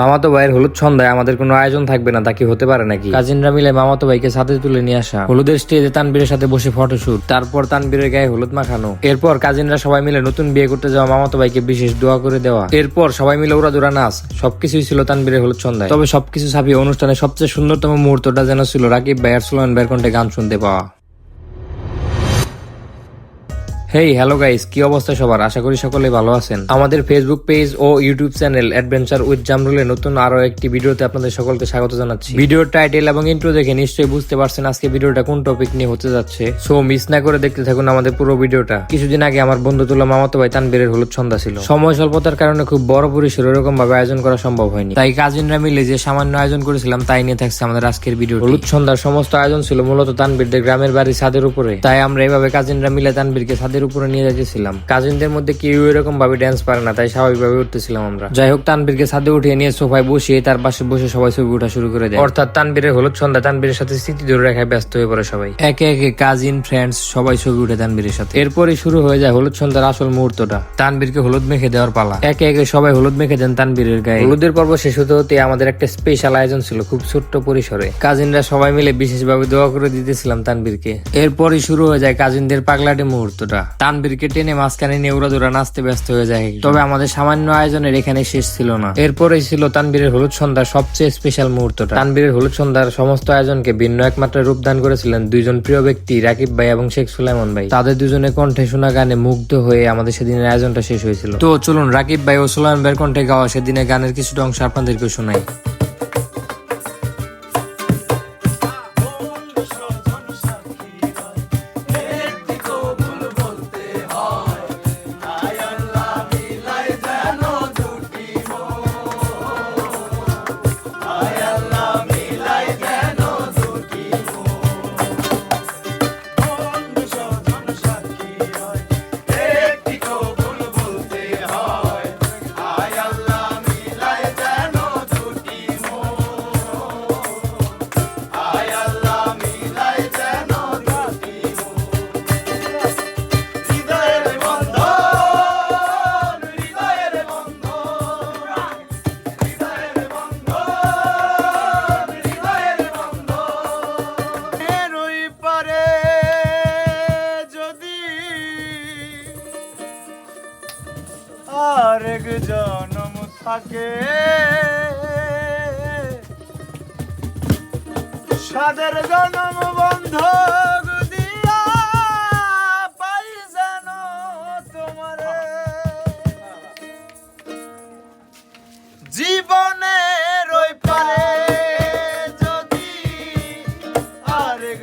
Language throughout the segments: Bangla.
মামাতো ভাইয়ের হলুদ সন্ধ্যায় আমাদের কোনো আয়োজন থাকবে না, তা কি হতে পারে নাকি? কাজিনরা মিলে মামাতো ভাইকে সাথে তুলে নিয়ে আসা। হলুদের স্টেজে তানবীরের সাথে বসে ফটোশুট, তারপর তানবীরের গায়ে হলুদ মাখানো। এরপর কাজিনরা সবাই মিলে নতুন বিয়ে করতে যাওয়া মামাতো ভাইকে বিশেষ দোয়া করে দেওয়া। এরপর সবাই মিলে ওরা দোরা নাচ, সবকিছুই ছিল তানবীরের হলুদ সন্ধ্যায়। তবে সবকিছু ছাপিয়ে অনুষ্ঠানের সবচেয়ে সুন্দরতম মুহূর্তটা যেন ছিল রাকিব ভাই আর সুলমান ভাইয়ের গান শুনতে পাওয়া। হেই হ্যালো গাইস কি অবস্থা সবার? আশা করি সকলে ভালো আছেন। আমাদের ফেসবুক পেজ ও ইউটিউব চ্যানেল অ্যাডভেঞ্চার উইথ জামরুলে নতুন আরও একটি ভিডিওতে আপনাদের সকলকে স্বাগত জানাচ্ছি। ভিডিওর টাইটেল এবং ইন্ট্রো দেখে নিশ্চয়ই বুঝতে পারছেন আজকে ভিডিওটা কোন টপিক নিয়ে হতে যাচ্ছে। সো মিস না করে দেখতে থাকুন আমাদের পুরো ভিডিওটা। কিছুদিন আগে আমার বন্ধু তুলা মামাতো ভাই তানবীরের হলুদ সন্ধ্যা ছিল। সময় স্বল্পতার কারণে খুব বড় পরিসরে এরকম ভাবে আয়োজন করা সম্ভব হয়নি। তাই কাজিনরা মিলে যে সামান্য আয়োজন করেছিলাম, তাই নিয়ে থাকছে আমাদের আজকের ভিডিও হলুদ সন্ধ্যার সমস্ত আয়োজন ছিল মূলত তানবীরদের গ্রামের বাড়ি ছাদের উপরে। তাই আমরা এভাবে কাজিনরা মিলে তানবীরকে ছাদের উপরে নিয়ে যাচ্ছিলাম কাজিনদের মধ্যে কেউ এরকম ভাবে ড্যান্স পারে না তাই স্বাভাবিকভাবে উঠতেছিলাম আমরা। যাই হোক তানবীরকে ছাদে উঠিয়ে নিয়ে সোফায় বসিয়ে তার পাশে বসে সবাই ছবি ওঠা শুরু করে দেয়। অর্থাৎ তানবীরের হলুদ সন্ধ্যা তানবীরের সাথে স্মৃতি ধরে রাখায় ব্যস্ত হয়ে পড়ে সবাই। একে একে কাজিন ফ্রেন্ডস সবাই ছবি উঠে তানবীরের সাথে। এরপরই শুরু হয়ে যায় হলুদ সন্ধ্যার আসল মুহূর্তটা। তানবীরকে হলুদ মেখে দেওয়ার পালা। একে একে সবাই হলুদ মেখে দেন তানবীরের গায়ে। হলুদের পর্ব শেষ হতে হতে আমাদের একটা স্পেশাল আয়োজন ছিল খুব ছোট্ট পরিসরে। কাজিনরা সবাই মিলে বিশেষভাবে দোয়া করে দিতেছিলাম তানবীরকে এরপরই শুরু হয়ে যায় কাজিনদের পাগলাটে মুহূর্তটা। তানবীরকে টেনে মাঝখানে নিয়ে উড়াদুরা নাচতে ব্যস্ত হয়ে যায়। তবে আমাদের সামান্য আয়োজনের এখানে শেষ ছিল না। এরপরেই ছিল তানবীরের হলুদ সন্ধ্যার সবচেয়ে স্পেশাল মুহূর্তটা। তানবীরের হলুদ সন্ধ্যার সমস্ত আয়োজনকে ভিন্ন একমাত্র রূপদান করেছিলেন দুইজন প্রিয় ব্যক্তি রাকিব ভাই এবং শেখ সুলাইমন ভাই। তাদের দুজনের কণ্ঠে শোনা গানে মুগ্ধ হয়ে আমাদের সেদিনের আয়োজনটা শেষ হয়েছিল। তো চলুন রাকিব ভাই ও সুলাইমান ভাইয়ের কণ্ঠে গাওয়া সেদিনের গানের কিছুটা অংশ আপনাদেরকে শোনাই। থাকে সাদের জনম বন্ধ দিয়া পাই যেন তোমারে। জীবনে রই পারে যদি আরেক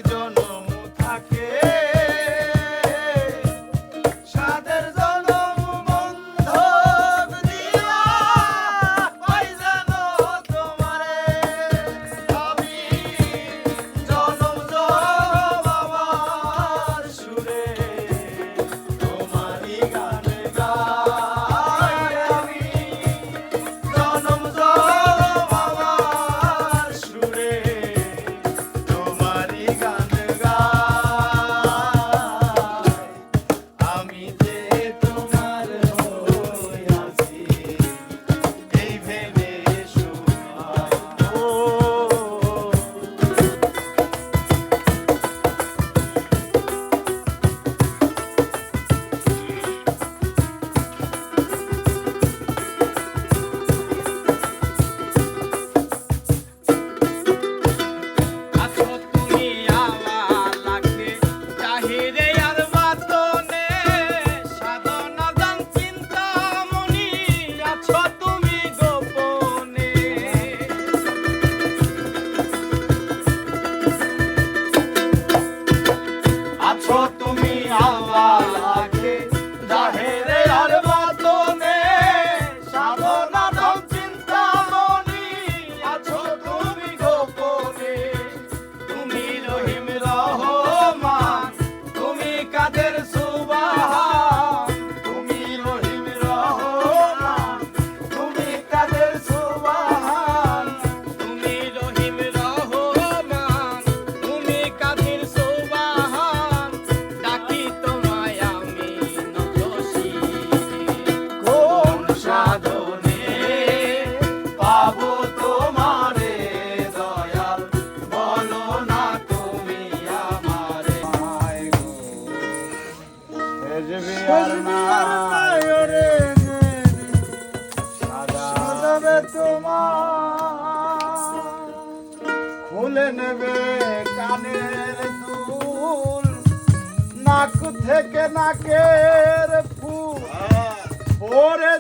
নেবে কানের দুল। নাক থেকে নাকের ফুল।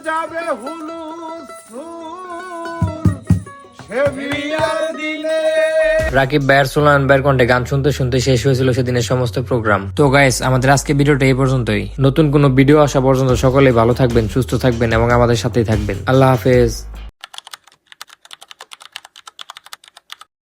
যাবে হুলু রাকিব ভাইয়ের সোলান ভাইয়ের কণ্ঠে গান শুনতে শুনতে শেষ হয়েছিল সেদিনের সমস্ত প্রোগ্রাম। তো গাইস আমাদের আজকে ভিডিওটা এই পর্যন্তই। নতুন কোনো ভিডিও আসা পর্যন্ত সকলেই ভালো থাকবেন, সুস্থ থাকবেন এবং আমাদের সাথেই থাকবেন। আল্লাহ হাফেজ।